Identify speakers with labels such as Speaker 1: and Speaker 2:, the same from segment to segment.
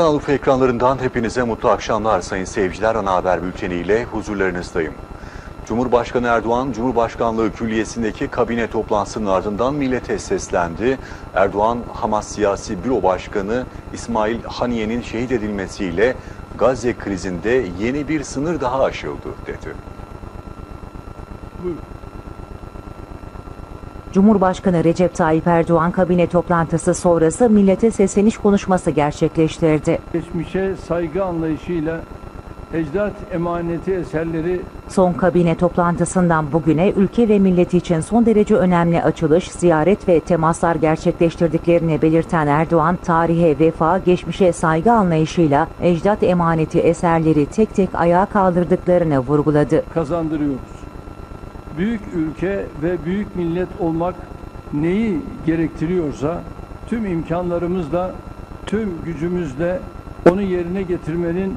Speaker 1: Kanal Urfa ekranlarından hepinize mutlu akşamlar sayın seyirciler. Ana haber bülteniyle huzurlarınızdayım. Cumhurbaşkanı Erdoğan, Cumhurbaşkanlığı Külliyesi'ndeki kabine toplantısının ardından millete seslendi. Erdoğan, Hamas Siyasi Büro Başkanı İsmail Haniye'nin şehit edilmesiyle Gazze krizinde yeni bir sınır daha aşıldı dedi.
Speaker 2: Cumhurbaşkanı Recep Tayyip Erdoğan kabine toplantısı sonrası millete sesleniş konuşması gerçekleştirdi.
Speaker 3: Geçmişe saygı anlayışıyla ecdat emaneti eserleri
Speaker 2: Son kabine toplantısından bugüne ülke ve millet için son derece önemli açılış, ziyaret ve temaslar gerçekleştirdiklerini belirten Erdoğan, tarihe vefa, geçmişe saygı anlayışıyla ecdat emaneti eserleri tek tek ayağa kaldırdıklarını vurguladı.
Speaker 3: kazandırıyoruz. Büyük ülke ve büyük millet olmak neyi gerektiriyorsa tüm imkanlarımızla, tüm gücümüzle onu yerine getirmenin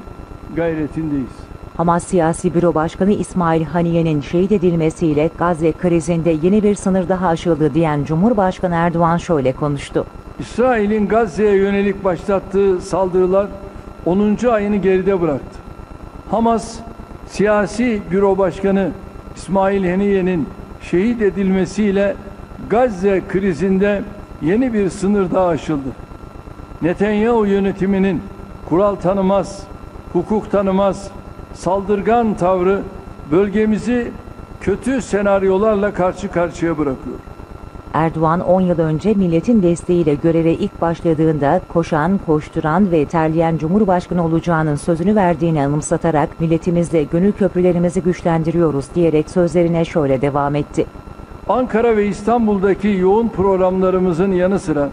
Speaker 3: gayretindeyiz.
Speaker 2: Hamas Siyasi Büro Başkanı İsmail Haniye'nin şehit edilmesiyle Gazze krizinde yeni bir sınır daha aşıldı diyen Cumhurbaşkanı Erdoğan şöyle konuştu.
Speaker 3: İsrail'in Gazze'ye yönelik başlattığı saldırılar 10. ayını geride bıraktı. Hamas siyasi büro başkanı İsmail Haniye'nin şehit edilmesiyle Gazze krizinde yeni bir sınır daha aşıldı. Netanyahu yönetiminin kural tanımaz, hukuk tanımaz, saldırgan tavrı bölgemizi kötü senaryolarla karşı karşıya bırakıyor.
Speaker 2: Erdoğan 10 yıl önce milletin desteğiyle göreve ilk başladığında koşan, koşturan ve terleyen Cumhurbaşkanı olacağının sözünü verdiğini anımsatarak milletimizle gönül köprülerimizi güçlendiriyoruz diyerek sözlerine şöyle devam etti.
Speaker 3: Ankara ve İstanbul'daki yoğun programlarımızın yanı sıra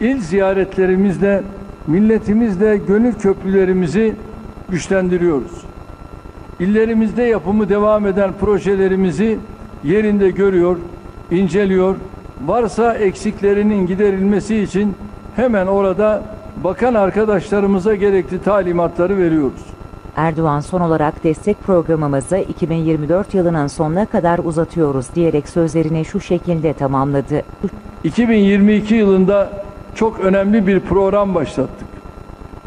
Speaker 3: il ziyaretlerimizle milletimizle gönül köprülerimizi güçlendiriyoruz. İllerimizde yapımı devam eden projelerimizi yerinde görüyor, inceliyor. Varsa eksiklerinin giderilmesi için hemen orada bakan arkadaşlarımıza gerekli talimatları veriyoruz.
Speaker 2: Erdoğan son olarak destek programımızı 2024 yılının sonuna kadar uzatıyoruz diyerek sözlerini şu şekilde tamamladı.
Speaker 3: 2022 yılında çok önemli bir program başlattık.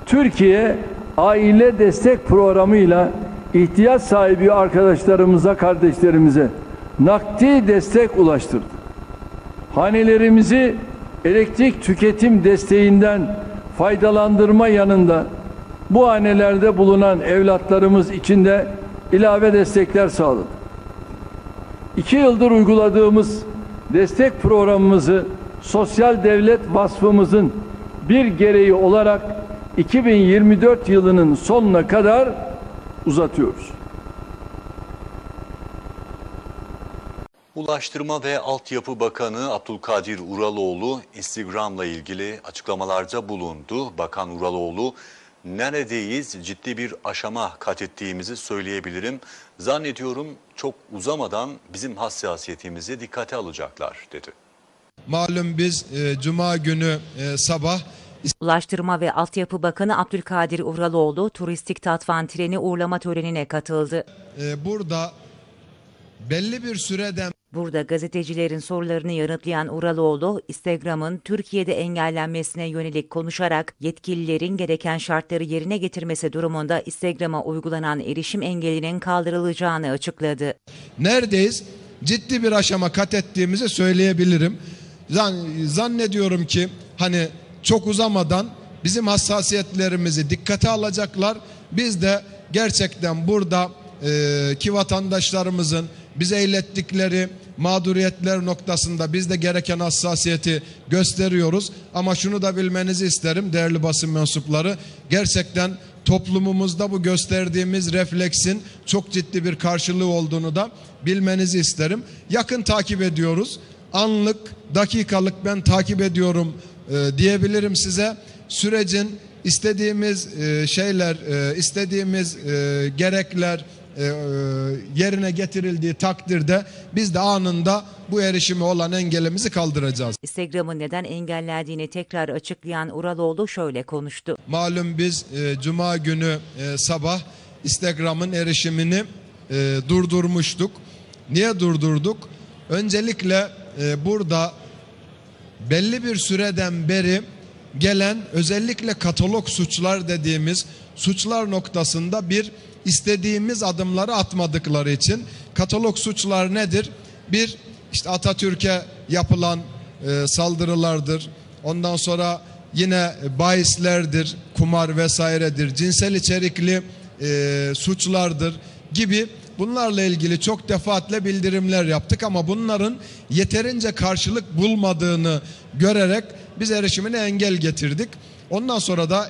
Speaker 3: Türkiye aile destek programıyla ihtiyaç sahibi arkadaşlarımıza, kardeşlerimize nakdi destek ulaştırdı. Hanelerimizi elektrik tüketim desteğinden faydalandırma yanında bu hanelerde bulunan evlatlarımız için de ilave destekler sağladı. İki yıldır uyguladığımız destek programımızı sosyal devlet vasfımızın bir gereği olarak 2024 yılının sonuna kadar uzatıyoruz.
Speaker 1: Ulaştırma ve Altyapı Bakanı Abdülkadir Uraloğlu Instagram'la ilgili açıklamalarda bulundu. Bakan Uraloğlu neredeyiz ciddi bir aşama kat ettiğimizi söyleyebilirim. Zannediyorum çok uzamadan bizim hassasiyetimizi dikkate alacaklar dedi.
Speaker 4: Malum biz e, Cuma günü e, sabah
Speaker 2: Ulaştırma ve Altyapı Bakanı Abdülkadir Uraloğlu turistik tatvan treni uğurlama törenine katıldı.
Speaker 4: e, burada belli bir süreden
Speaker 2: Burada gazetecilerin sorularını yanıtlayan Uraloğlu, Instagram'ın Türkiye'de engellenmesine yönelik konuşarak yetkililerin gereken şartları yerine getirmesi durumunda Instagram'a uygulanan erişim engelinin kaldırılacağını açıkladı.
Speaker 4: neredeyiz? Ciddi bir aşama kat ettiğimizi söyleyebilirim. Zan- Zannediyorum ki hani çok uzamadan bizim hassasiyetlerimizi dikkate alacaklar. Biz de gerçekten burada e, ki vatandaşlarımızın bize ilettikleri mağduriyetler noktasında biz de gereken hassasiyeti gösteriyoruz. Ama şunu da bilmenizi isterim değerli basın mensupları. Gerçekten toplumumuzda bu gösterdiğimiz refleksin çok ciddi bir karşılığı olduğunu da bilmenizi isterim. Yakın takip ediyoruz. Anlık, dakikalık ben takip ediyorum e, diyebilirim size. Sürecin istediğimiz e, şeyler, e, istediğimiz e, gerekler yerine getirildiği takdirde biz de anında bu erişime olan engelimizi kaldıracağız.
Speaker 2: Instagram'ın neden engellediğini tekrar açıklayan Uraloğlu şöyle konuştu.
Speaker 4: Malum biz Cuma günü sabah Instagram'ın erişimini durdurmuştuk. Niye durdurduk? Öncelikle burada belli bir süreden beri gelen özellikle katalog suçlar dediğimiz suçlar noktasında bir istediğimiz adımları atmadıkları için katalog suçlar nedir? Bir işte Atatürk'e yapılan e, saldırılardır. Ondan sonra yine bahislerdir, kumar vesairedir, cinsel içerikli e, suçlardır gibi bunlarla ilgili çok defaatle bildirimler yaptık ama bunların yeterince karşılık bulmadığını görerek biz erişimine engel getirdik. Ondan sonra da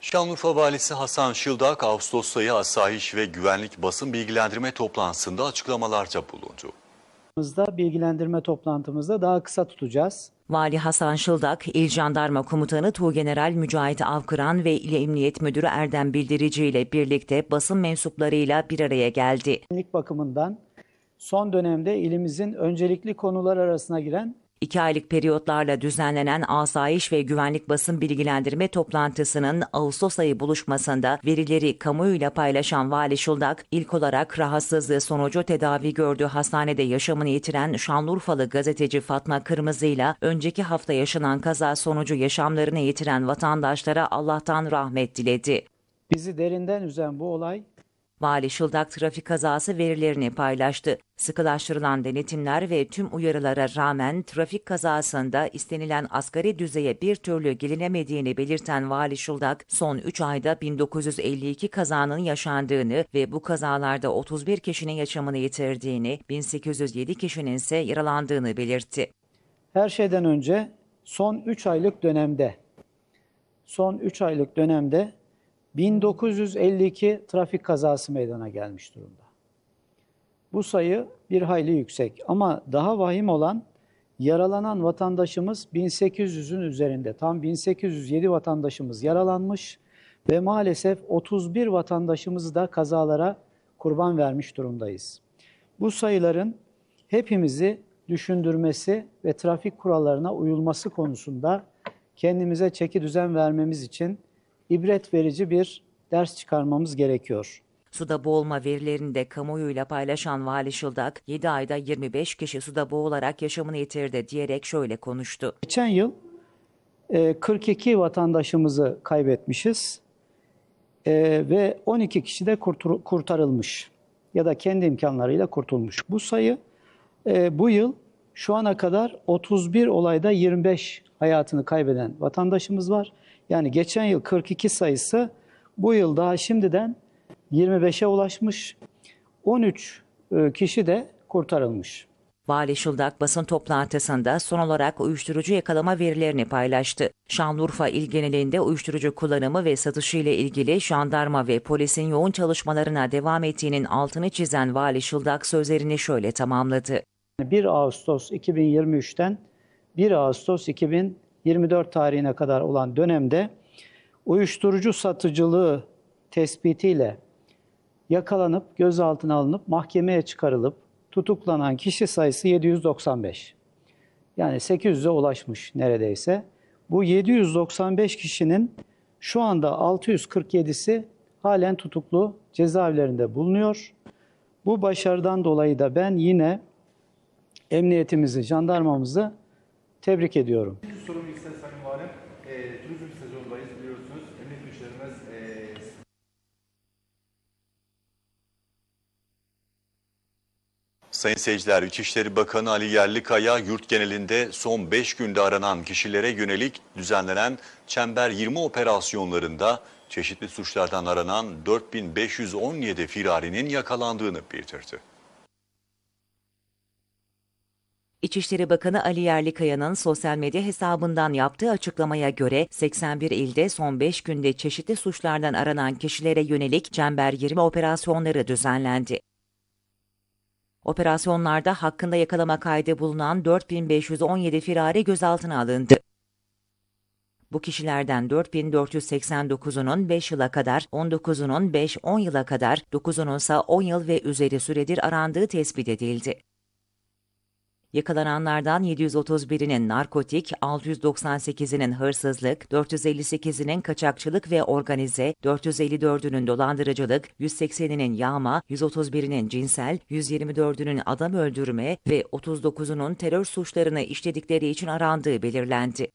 Speaker 1: Şanlıurfa Valisi Hasan Şıldak, Ağustos ayı asayiş ve güvenlik basın bilgilendirme toplantısında açıklamalarca bulundu.
Speaker 5: Bilgilendirme toplantımızda daha kısa tutacağız.
Speaker 2: Vali Hasan Şıldak, İl Jandarma Komutanı Tuğgeneral Mücahit Avkıran ve İl Emniyet Müdürü Erdem Bildirici ile birlikte basın mensuplarıyla bir araya geldi.
Speaker 5: Güvenlik bakımından son dönemde ilimizin öncelikli konular arasına giren
Speaker 2: İki aylık periyotlarla düzenlenen asayiş ve güvenlik basın bilgilendirme toplantısının Ağustos ayı buluşmasında verileri kamuyuyla paylaşan Vali Şıldak, ilk olarak rahatsızlığı sonucu tedavi gördüğü hastanede yaşamını yitiren Şanlıurfalı gazeteci Fatma Kırmızı'yla önceki hafta yaşanan kaza sonucu yaşamlarını yitiren vatandaşlara Allah'tan rahmet diledi.
Speaker 5: bizi derinden üzen bu olay
Speaker 2: Vali Şıldak trafik kazası verilerini paylaştı. Sıkılaştırılan denetimler ve tüm uyarılara rağmen trafik kazasında istenilen asgari düzeye bir türlü gelinemediğini belirten Vali Şıldak, son 3 ayda 1952 kazanın yaşandığını ve bu kazalarda 31 kişinin yaşamını yitirdiğini, 1807 kişinin ise yaralandığını belirtti.
Speaker 5: her şeyden önce son 3 aylık dönemde son 3 aylık dönemde 1952 trafik kazası meydana gelmiş durumda. Bu sayı bir hayli yüksek ama daha vahim olan yaralanan vatandaşımız 1800'ün üzerinde. Tam 1807 vatandaşımız yaralanmış ve maalesef 31 vatandaşımız da kazalara kurban vermiş durumdayız. Bu sayıların hepimizi düşündürmesi ve trafik kurallarına uyulması konusunda kendimize çeki düzen vermemiz için ibret verici bir ders çıkarmamız gerekiyor.
Speaker 2: Suda boğulma verilerini de kamuoyuyla paylaşan Vali Şıldak, 7 ayda 25 kişi suda boğularak yaşamını yitirdi diyerek şöyle konuştu.
Speaker 5: Geçen yıl e, 42 vatandaşımızı kaybetmişiz E, ve 12 kişi de kurtarılmış ya da kendi imkanlarıyla kurtulmuş. Bu sayı e, bu yıl şu ana kadar 31 olayda 25 hayatını kaybeden vatandaşımız var. Yani geçen yıl 42 sayısı bu yıl daha şimdiden 25'e ulaşmış. 13 e, kişi de kurtarılmış.
Speaker 2: Vali Şıldak basın toplantısında son olarak uyuşturucu yakalama verilerini paylaştı. Şanlıurfa il genelinde uyuşturucu kullanımı ve satışı ile ilgili jandarma ve polisin yoğun çalışmalarına devam ettiğinin altını çizen Vali Şıldak sözlerini şöyle tamamladı.
Speaker 5: 1 Ağustos 2023'ten 1 Ağustos 2024 tarihine kadar olan dönemde uyuşturucu satıcılığı tespitiyle yakalanıp gözaltına alınıp mahkemeye çıkarılıp tutuklanan kişi sayısı 795. Yani 800'e ulaşmış neredeyse. Bu 795 kişinin şu anda 647'si halen tutuklu cezaevlerinde bulunuyor. Bu başarıdan dolayı da ben yine emniyetimizi, jandarmamızı tebrik ediyorum.
Speaker 6: İkinci sorum ise Sayın Valim, e, turizm sezonundayız biliyorsunuz. Emniyet güçlerimiz e,
Speaker 1: Sayın seyirciler, İçişleri Bakanı Ali Yerlikaya yurt genelinde son 5 günde aranan kişilere yönelik düzenlenen Çember 20 operasyonlarında çeşitli suçlardan aranan 4517 firarinin yakalandığını bildirdi.
Speaker 2: İçişleri Bakanı Ali Yerlikaya'nın sosyal medya hesabından yaptığı açıklamaya göre 81 ilde son 5 günde çeşitli suçlardan aranan kişilere yönelik Çember 20 operasyonları düzenlendi. Operasyonlarda hakkında yakalama kaydı bulunan 4517 firari gözaltına alındı. Bu kişilerden 4489'unun 5 yıla kadar, 19'unun 5-10 yıla kadar, 9'unun ise 10 yıl ve üzeri süredir arandığı tespit edildi. Yakalananlardan 731'inin narkotik, 698'inin hırsızlık, 458'inin kaçakçılık ve organize, 454'ünün dolandırıcılık, 180'inin yağma, 131'inin cinsel, 124'ünün adam öldürme ve 39'unun terör suçlarını işledikleri için arandığı belirlendi.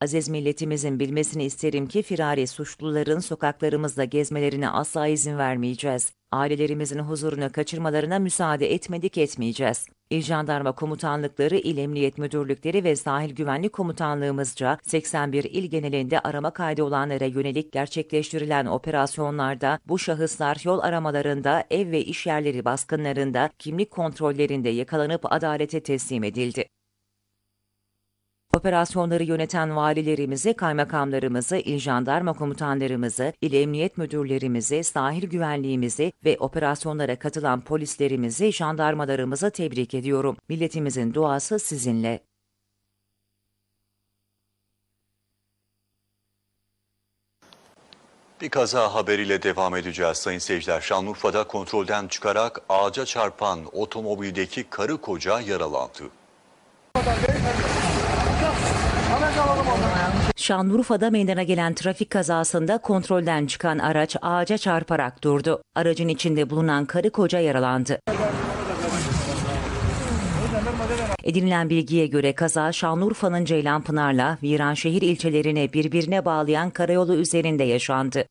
Speaker 2: Aziz milletimizin bilmesini isterim ki firari suçluların sokaklarımızda gezmelerine asla izin vermeyeceğiz. Ailelerimizin huzurunu kaçırmalarına müsaade etmedik etmeyeceğiz. İl Jandarma Komutanlıkları, İl Emniyet Müdürlükleri ve Sahil Güvenlik Komutanlığımızca 81 il genelinde arama kaydı olanlara yönelik gerçekleştirilen operasyonlarda bu şahıslar yol aramalarında, ev ve iş yerleri baskınlarında, kimlik kontrollerinde yakalanıp adalete teslim edildi. Operasyonları yöneten valilerimizi, kaymakamlarımızı, il jandarma komutanlarımızı, il emniyet müdürlerimizi, sahil güvenliğimizi ve operasyonlara katılan polislerimizi, jandarmalarımızı tebrik ediyorum. Milletimizin duası sizinle.
Speaker 1: Bir kaza haberiyle devam edeceğiz sayın seyirciler. Şanlıurfa'da kontrolden çıkarak ağaca çarpan otomobildeki karı koca yaralandı.
Speaker 2: Şanlıurfa'da meydana gelen trafik kazasında kontrolden çıkan araç ağaca çarparak durdu. Aracın içinde bulunan karı koca yaralandı. Edinilen bilgiye göre kaza Şanlıurfa'nın Ceylanpınar'la Viranşehir ilçelerine birbirine bağlayan karayolu üzerinde yaşandı.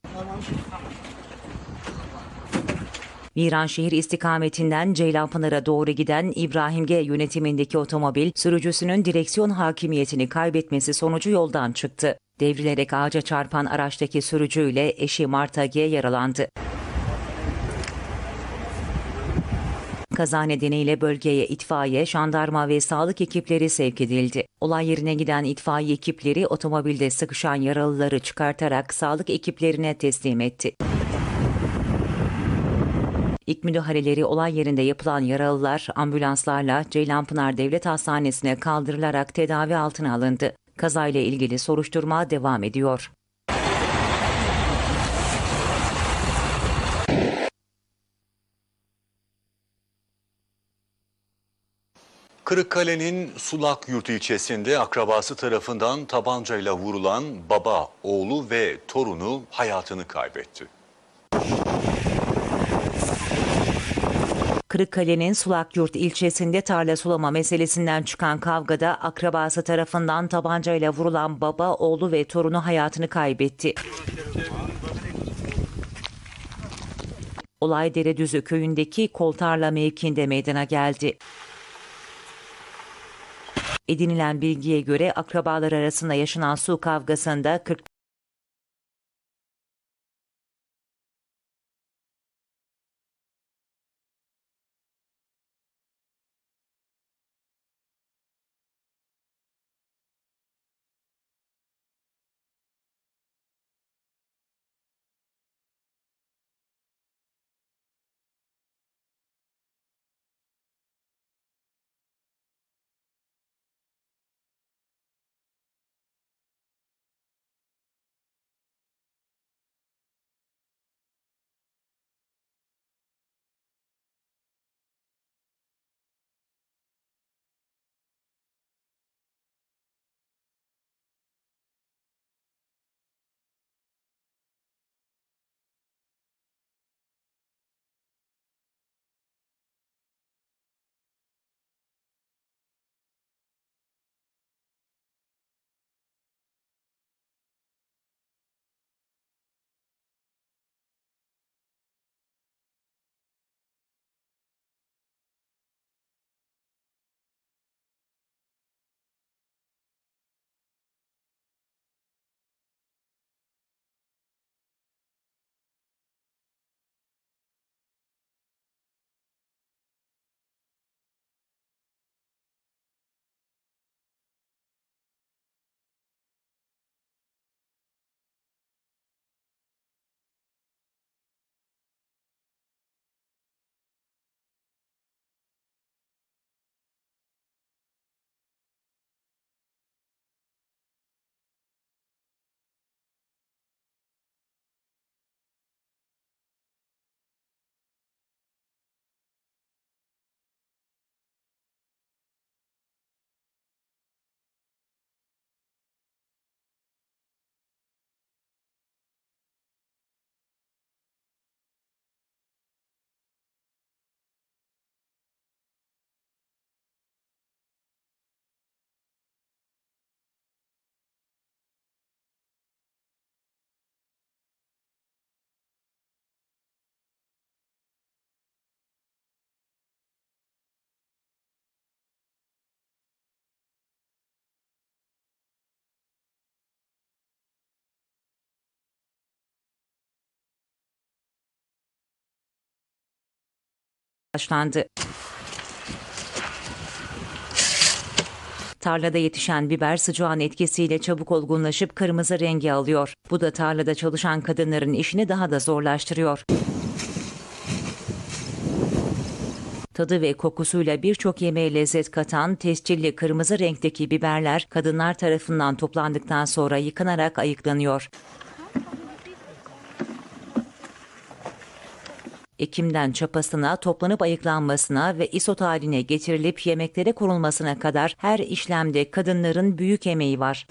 Speaker 2: Viranşehir istikametinden Ceylanpınar'a doğru giden İbrahim G yönetimindeki otomobil sürücüsünün direksiyon hakimiyetini kaybetmesi sonucu yoldan çıktı. Devrilerek ağaca çarpan araçtaki sürücüyle eşi Marta G yaralandı. Kaza nedeniyle bölgeye itfaiye, jandarma ve sağlık ekipleri sevk edildi. Olay yerine giden itfaiye ekipleri otomobilde sıkışan yaralıları çıkartarak sağlık ekiplerine teslim etti. İlk müdahaleleri olay yerinde yapılan yaralılar ambulanslarla Ceylanpınar Devlet Hastanesi'ne kaldırılarak tedavi altına alındı. Kazayla ilgili soruşturma devam ediyor.
Speaker 1: Kırıkkale'nin Sulakyurt ilçesinde akrabası tarafından tabancayla vurulan baba, oğlu ve torunu hayatını kaybetti.
Speaker 2: Kırıkkale'nin Sulakyurt ilçesinde tarla sulama meselesinden çıkan kavgada akrabası tarafından tabancayla vurulan baba, oğlu ve torunu hayatını kaybetti. Olay Deredüzü köyündeki Koltarla mevkinde meydana geldi. Edinilen bilgiye göre akrabalar arasında yaşanan su kavgasında 40 başlandı. Tarlada yetişen biber sıcağın etkisiyle çabuk olgunlaşıp kırmızı rengi alıyor. Bu da tarlada çalışan kadınların işini daha da zorlaştırıyor. Tadı ve kokusuyla birçok yemeğe lezzet katan tescilli kırmızı renkteki biberler kadınlar tarafından toplandıktan sonra yıkanarak ayıklanıyor. Ekimden çapasına, toplanıp ayıklanmasına ve isot haline getirilip yemeklere konulmasına kadar her işlemde kadınların büyük emeği var.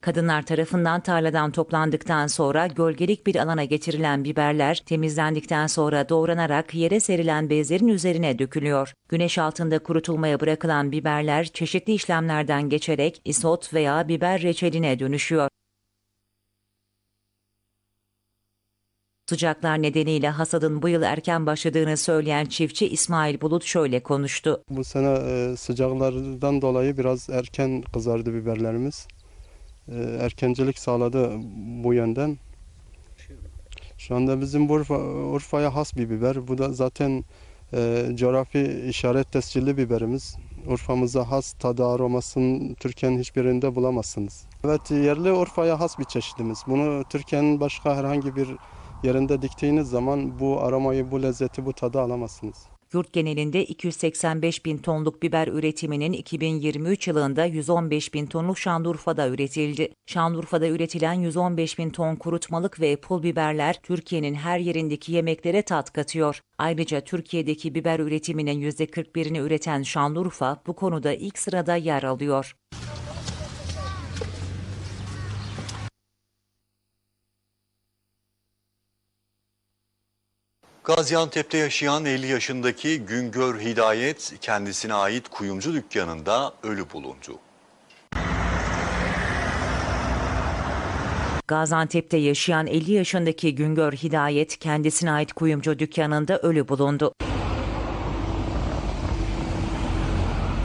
Speaker 2: Kadınlar tarafından tarladan toplandıktan sonra gölgelik bir alana getirilen biberler temizlendikten sonra doğranarak yere serilen bezlerin üzerine dökülüyor. Güneş altında kurutulmaya bırakılan biberler çeşitli işlemlerden geçerek isot veya biber reçeline dönüşüyor. Sıcaklar nedeniyle hasadın bu yıl erken başladığını söyleyen çiftçi İsmail Bulut şöyle konuştu.
Speaker 7: Bu sene e, sıcaklardan dolayı biraz erken kızardı biberlerimiz. E, erkencilik sağladı bu yönden. Şu anda bizim Urfa, Urfa'ya has bir biber. Bu da zaten e, coğrafi işaret tescilli biberimiz. Urfa'mıza has tadı aromasını Türkiye'nin hiçbirinde bulamazsınız. Evet yerli Urfa'ya has bir çeşidimiz. Bunu Türkiye'nin başka herhangi bir yerinde diktiğiniz zaman bu aromayı, bu lezzeti, bu tadı alamazsınız.
Speaker 2: Yurt genelinde 285 bin tonluk biber üretiminin 2023 yılında 115 bin tonluk Şanlıurfa'da üretildi. Şanlıurfa'da üretilen 115 bin ton kurutmalık ve pul biberler Türkiye'nin her yerindeki yemeklere tat katıyor. Ayrıca Türkiye'deki biber üretiminin %41'ini üreten Şanlıurfa bu konuda ilk sırada yer alıyor.
Speaker 1: Gaziantep'te yaşayan 50 yaşındaki Güngör Hidayet kendisine ait kuyumcu dükkanında ölü bulundu.
Speaker 2: Gaziantep'te yaşayan 50 yaşındaki Güngör Hidayet kendisine ait kuyumcu dükkanında ölü bulundu.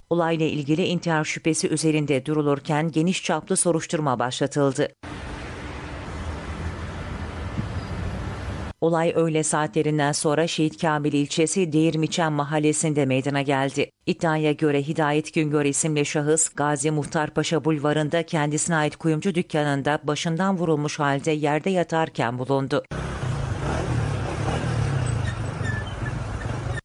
Speaker 2: Olayla ilgili intihar şüphesi üzerinde durulurken geniş çaplı soruşturma başlatıldı. Olay öğle saatlerinden sonra Şehit Kamil ilçesi Değirmiçen mahallesinde meydana geldi. İddiaya göre Hidayet Güngör isimli şahıs Gazi Muhtarpaşa bulvarında kendisine ait kuyumcu dükkanında başından vurulmuş halde yerde yatarken bulundu.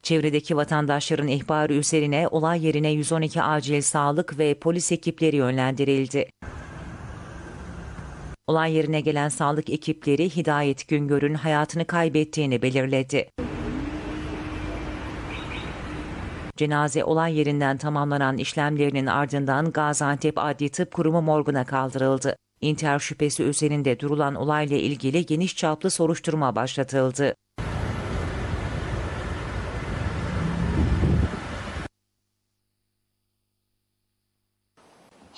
Speaker 2: Çevredeki vatandaşların ihbarı üzerine olay yerine 112 acil sağlık ve polis ekipleri yönlendirildi. Olay yerine gelen sağlık ekipleri Hidayet Güngör'ün hayatını kaybettiğini belirledi. Cenaze olay yerinden tamamlanan işlemlerinin ardından Gaziantep Adli Tıp Kurumu morguna kaldırıldı. İntihar şüphesi üzerinde durulan olayla ilgili geniş çaplı soruşturma başlatıldı.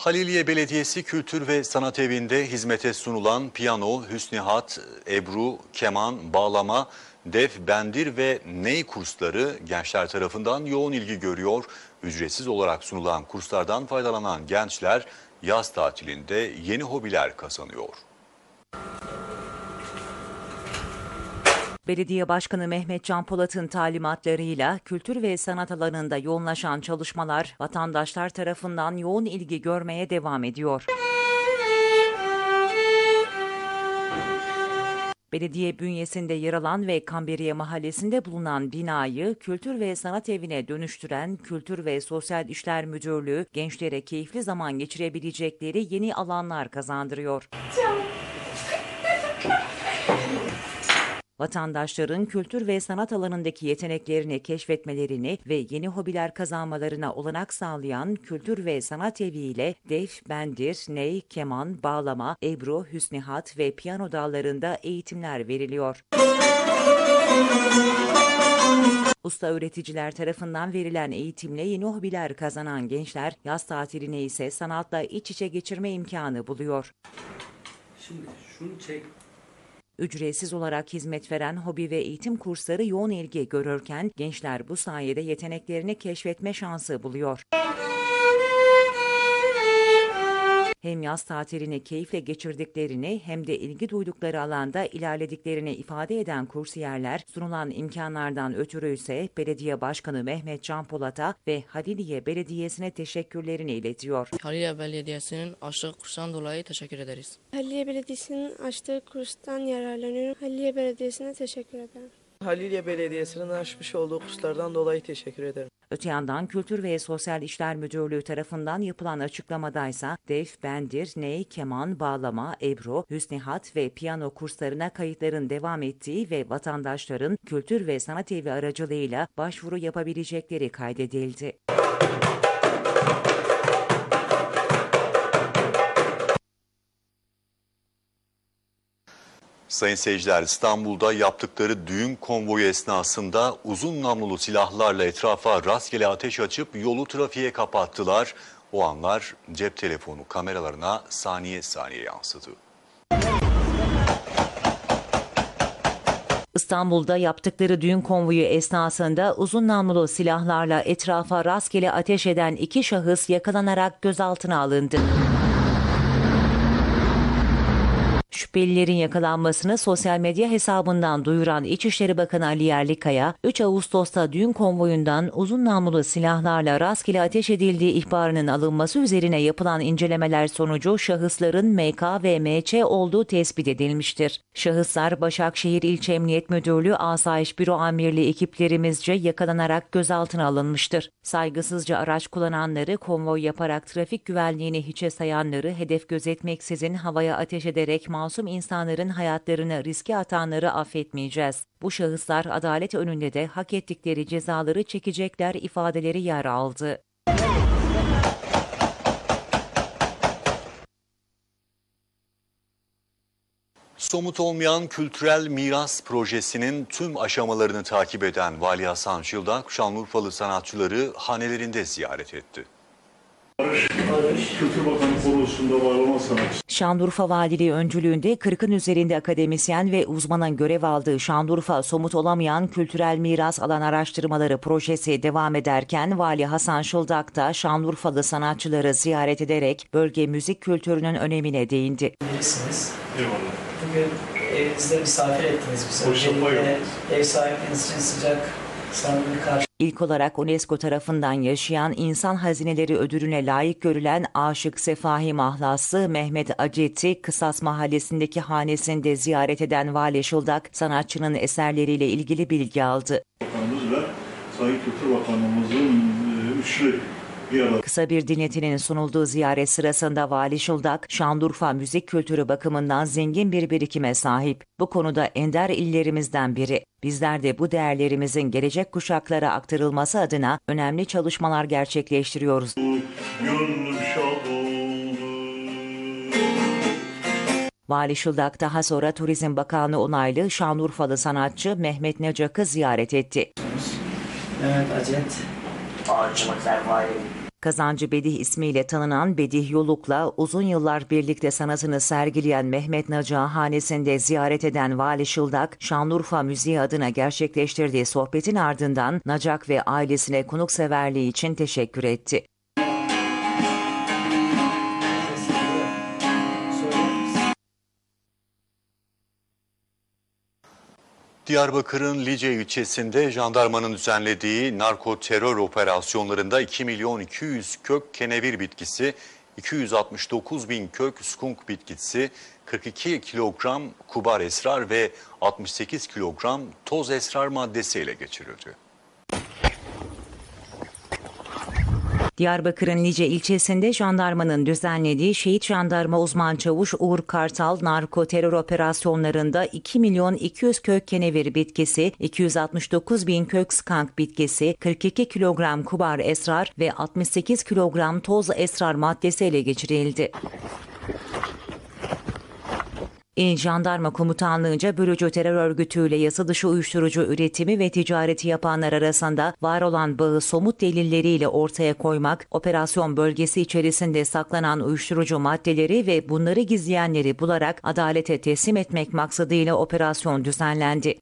Speaker 1: Haliliye Belediyesi Kültür ve Sanat Evi'nde hizmete sunulan piyano, hüsnihat, ebru, keman, bağlama, def, bendir ve ney kursları gençler tarafından yoğun ilgi görüyor. Ücretsiz olarak sunulan kurslardan faydalanan gençler yaz tatilinde yeni hobiler kazanıyor.
Speaker 2: Belediye Başkanı Mehmet Can Polat'ın talimatlarıyla kültür ve sanat alanında yoğunlaşan çalışmalar vatandaşlar tarafından yoğun ilgi görmeye devam ediyor. Belediye bünyesinde yer alan ve Kamberiye Mahallesi'nde bulunan binayı kültür ve sanat evine dönüştüren Kültür ve Sosyal İşler Müdürlüğü gençlere keyifli zaman geçirebilecekleri yeni alanlar kazandırıyor. Vatandaşların kültür ve sanat alanındaki yeteneklerini keşfetmelerini ve yeni hobiler kazanmalarına olanak sağlayan Kültür ve Sanat Evi ile def, bendir, ney, keman, bağlama, ebru, hüsnihat ve piyano dallarında eğitimler veriliyor. Usta öğreticiler tarafından verilen eğitimle yeni hobiler kazanan gençler yaz tatilini ise sanatla iç içe geçirme imkanı buluyor.
Speaker 8: Şimdi şunu çek.
Speaker 2: Ücretsiz olarak hizmet veren hobi ve eğitim kursları yoğun ilgi görürken gençler bu sayede yeteneklerini keşfetme şansı buluyor. Hem yaz tatilini keyifle geçirdiklerini hem de ilgi duydukları alanda ilerlediklerini ifade eden kursiyerler sunulan imkanlardan ötürü ise Belediye Başkanı Mehmet Can Polat'a ve Haliliye Belediyesi'ne teşekkürlerini iletiyor.
Speaker 9: Halilye Belediyesi'nin açtığı kurstan dolayı teşekkür ederiz.
Speaker 10: Halliye Belediyesi'nin açtığı kurstan yararlanıyorum. Halliye Belediyesi'ne teşekkür ederim.
Speaker 11: Halilye Belediyesi'nin açmış olduğu kurslardan dolayı teşekkür ederim.
Speaker 2: Öte yandan Kültür ve Sosyal İşler Müdürlüğü tarafından yapılan açıklamadaysa def, bendir, ney, keman, bağlama, ebru, hüsnihat ve piyano kurslarına kayıtların devam ettiği ve vatandaşların kültür ve sanat evi aracılığıyla başvuru yapabilecekleri kaydedildi.
Speaker 1: Sayın seyirciler İstanbul'da yaptıkları düğün konvoyu esnasında uzun namlulu silahlarla etrafa rastgele ateş açıp yolu trafiğe kapattılar. O anlar cep telefonu kameralarına saniye saniye yansıdı.
Speaker 2: İstanbul'da yaptıkları düğün konvoyu esnasında uzun namlulu silahlarla etrafa rastgele ateş eden iki şahıs yakalanarak gözaltına alındı. Şüphelilerin yakalanmasını sosyal medya hesabından duyuran İçişleri Bakanı Ali Yerlikaya, 3 Ağustos'ta düğün konvoyundan uzun namlulu silahlarla rastgele ateş edildiği ihbarının alınması üzerine yapılan incelemeler sonucu şahısların MK ve MC olduğu tespit edilmiştir. Şahıslar Başakşehir İlçe Emniyet Müdürlüğü Asayiş Büro Amirliği ekiplerimizce yakalanarak gözaltına alınmıştır. Saygısızca araç kullananları konvoy yaparak trafik güvenliğini hiçe sayanları hedef gözetmeksizin havaya ateş ederek masum insanların hayatlarını riske atanları affetmeyeceğiz. Bu şahıslar adalet önünde de hak ettikleri cezaları çekecekler ifadeleri yer aldı.
Speaker 1: Somut olmayan kültürel miras projesinin tüm aşamalarını takip eden Vali Hasan Şıldak, Şanlıurfalı sanatçıları hanelerinde ziyaret etti.
Speaker 12: Kültür Bakanı Korosu'nda var olan sanatçı.
Speaker 2: Şanlıurfa Valiliği öncülüğünde 40'ın üzerinde akademisyen ve uzmanın görev aldığı Şanlıurfa Somut Olamayan Kültürel Miras Alan Araştırmaları projesi devam ederken Vali Hasan Şıldak da Şanlıurfalı sanatçıları ziyaret ederek bölge müzik kültürünün önemine değindi.
Speaker 8: Birisiniz.
Speaker 12: Eyvallah.
Speaker 8: Bugün evinizde misafir ettiniz bizi.
Speaker 12: Hoş.
Speaker 8: Ev sahipliğiniz için sıcak samimi karşı
Speaker 2: İlk olarak UNESCO tarafından yaşayan insan hazineleri ödülüne layık görülen Aşık Sefahi Mahlaslı Mehmet Aceti Kısas Mahallesi'ndeki hanesinde ziyaret eden Vali Şıldak sanatçının eserleriyle ilgili bilgi aldı.
Speaker 12: Bakanımız ve Sayın Kültür Bakanımızın e, üçlü
Speaker 2: Kısa bir dinletinin sunulduğu ziyaret sırasında Vali Şıldak, Şanlıurfa müzik kültürü bakımından zengin bir birikime sahip. Bu konuda ender illerimizden biri. Bizler de bu değerlerimizin gelecek kuşaklara aktarılması adına önemli çalışmalar gerçekleştiriyoruz.
Speaker 12: gönlüm şad.
Speaker 2: Vali Şıldak daha sonra Turizm Bakanlığı onaylı Şanlıurfalı sanatçı Mehmet Necak'ı ziyaret etti.
Speaker 8: Mehmet Acet. Ağırcılıklar var.
Speaker 2: Kazancı Bedih ismiyle tanınan Bedih Yoluk'la uzun yıllar birlikte sanatını sergileyen Mehmet Naca hanesinde ziyaret eden Vali Şıldak, Şanlıurfa Müziği adına gerçekleştirdiği sohbetin ardından Nacak ve ailesine konukseverliği için teşekkür etti.
Speaker 1: Diyarbakır'ın Lice ilçesinde jandarmanın düzenlediği narko terör operasyonlarında 2 milyon 200 kök kenevir bitkisi, 269 bin kök skunk bitkisi, 42 kilogram kubar esrar ve 68 kilogram toz esrar maddesi ele geçirildi.
Speaker 2: Diyarbakır'ın Lice ilçesinde jandarmanın düzenlediği Şehit Jandarma Uzman Çavuş Uğur Kartal narko terör operasyonlarında 2 milyon 200 kök kenevir bitkisi, 269 bin kök skank bitkisi, 42 kilogram kubar esrar ve 68 kilogram toz esrar maddesi ele geçirildi. İl Jandarma Komutanlığı'nca bölücü terör örgütüyle yasa dışı uyuşturucu üretimi ve ticareti yapanlar arasında var olan bağı somut delilleriyle ortaya koymak, operasyon bölgesi içerisinde saklanan uyuşturucu maddeleri ve bunları gizleyenleri bularak adalete teslim etmek maksadıyla operasyon düzenlendi.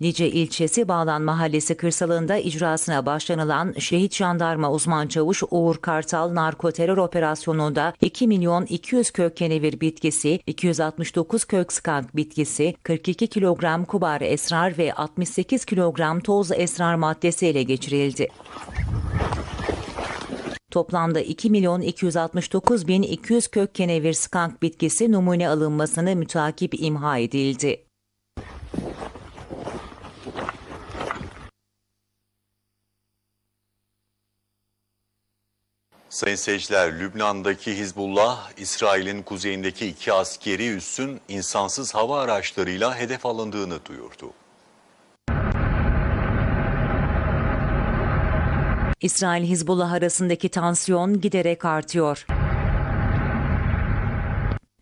Speaker 2: Nice ilçesi Bağlan Mahallesi kırsalında icrasına başlanılan şehit jandarma uzman çavuş Uğur Kartal narkoterör operasyonunda 2 milyon 200 kök kenevir bitkisi, 269 kök skank bitkisi, 42 kilogram kubar esrar ve 68 kilogram toz esrar maddesi ele geçirildi. Toplamda 2 milyon 269 bin 200 kök kenevir skank bitkisi numune alınmasını mütakip imha edildi.
Speaker 1: Sayın seyirciler, Lübnan'daki Hizbullah, İsrail'in kuzeyindeki iki askeri üssün insansız hava araçlarıyla hedef alındığını duyurdu.
Speaker 2: İsrail-Hizbullah arasındaki tansiyon giderek artıyor.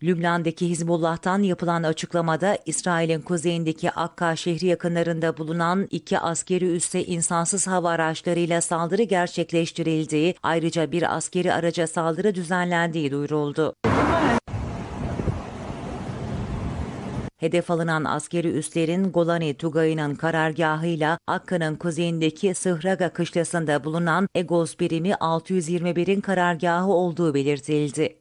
Speaker 2: Lübnan'daki Hizbullah'tan yapılan açıklamada İsrail'in kuzeyindeki Akka şehri yakınlarında bulunan iki askeri üsse insansız hava araçlarıyla saldırı gerçekleştirildiği, ayrıca bir askeri araca saldırı düzenlendiği duyuruldu. Hedef alınan askeri üslerin Golani Tugayı'nın karargahıyla Akka'nın kuzeyindeki Sıhraga kışlasında bulunan Egos birimi 621'in karargahı olduğu belirtildi.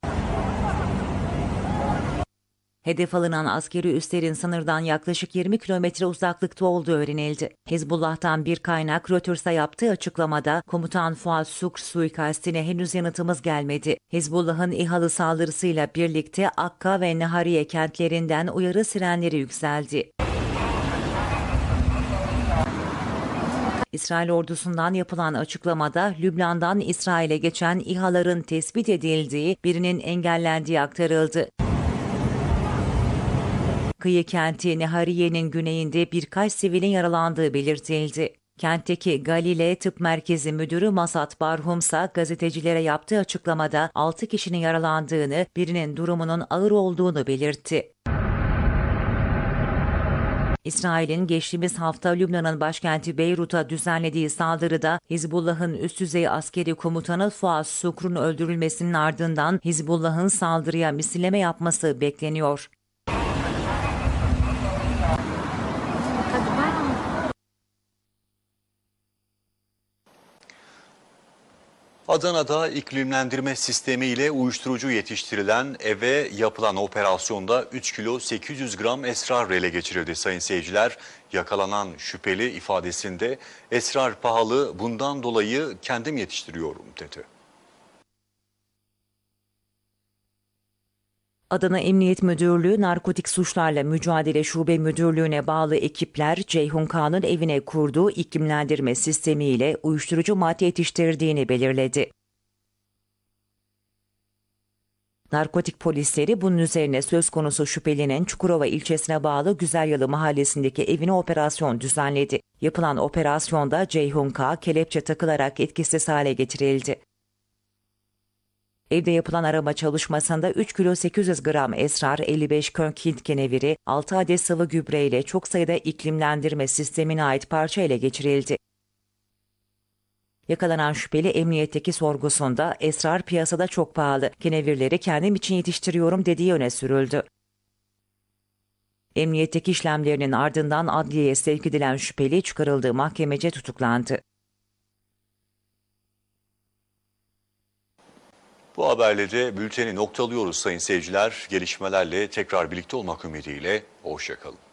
Speaker 2: Hedef alınan askeri üslerin sınırdan yaklaşık 20 kilometre uzaklıkta olduğu öğrenildi. Hizbullah'tan bir kaynak Reuters'a yaptığı açıklamada komutan Fuat Sukr suikastine henüz yanıtımız gelmedi. Hizbullah'ın İHA'lı saldırısıyla birlikte Akka ve Nehariye kentlerinden uyarı sirenleri yükseldi. İsrail ordusundan yapılan açıklamada Lübnan'dan İsrail'e geçen İHA'ların tespit edildiği, birinin engellendiği aktarıldı. Kıyı kenti Nehariye'nin güneyinde birkaç sivilin yaralandığı belirtildi. Kentteki Galile Tıp Merkezi Müdürü Masat Barhumsa gazetecilere yaptığı açıklamada 6 kişinin yaralandığını, birinin durumunun ağır olduğunu belirtti. İsrail'in geçtiğimiz hafta Lübnan'ın başkenti Beyrut'a düzenlediği saldırıda Hizbullah'ın üst düzey askeri komutanı Fuat Sukr'un öldürülmesinin ardından Hizbullah'ın saldırıya misilleme yapması bekleniyor.
Speaker 1: Adana'da iklimlendirme sistemi ile uyuşturucu yetiştirilen eve yapılan operasyonda 3 kilo 800 gram esrar ele geçirildi sayın seyirciler. Yakalanan şüpheli ifadesinde esrar pahalı bundan dolayı kendim yetiştiriyorum dedi.
Speaker 2: Adana Emniyet Müdürlüğü Narkotik Suçlarla Mücadele Şube Müdürlüğü'ne bağlı ekipler Ceyhun Kağan'ın evine kurduğu iklimlendirme sistemiyle uyuşturucu madde yetiştirdiğini belirledi. Narkotik polisleri bunun üzerine söz konusu şüphelinin Çukurova ilçesine bağlı Güzelyalı mahallesindeki evine operasyon düzenledi. Yapılan operasyonda Ceyhun K. kelepçe takılarak etkisiz hale getirildi. Evde yapılan arama çalışmasında 3 kilo 800 gram esrar, 55 könk Hint keneviri, 6 adet sıvı gübre ile çok sayıda iklimlendirme sistemine ait parça ele geçirildi. Yakalanan şüpheli emniyetteki sorgusunda esrar piyasada çok pahalı, kenevirleri kendim için yetiştiriyorum dediği öne sürüldü. Emniyetteki işlemlerinin ardından adliyeye sevk edilen şüpheli çıkarıldığı mahkemece tutuklandı.
Speaker 1: Bu haberleri bülteni noktalıyoruz sayın seyirciler. Gelişmelerle tekrar birlikte olmak ümidiyle. Hoşçakalın.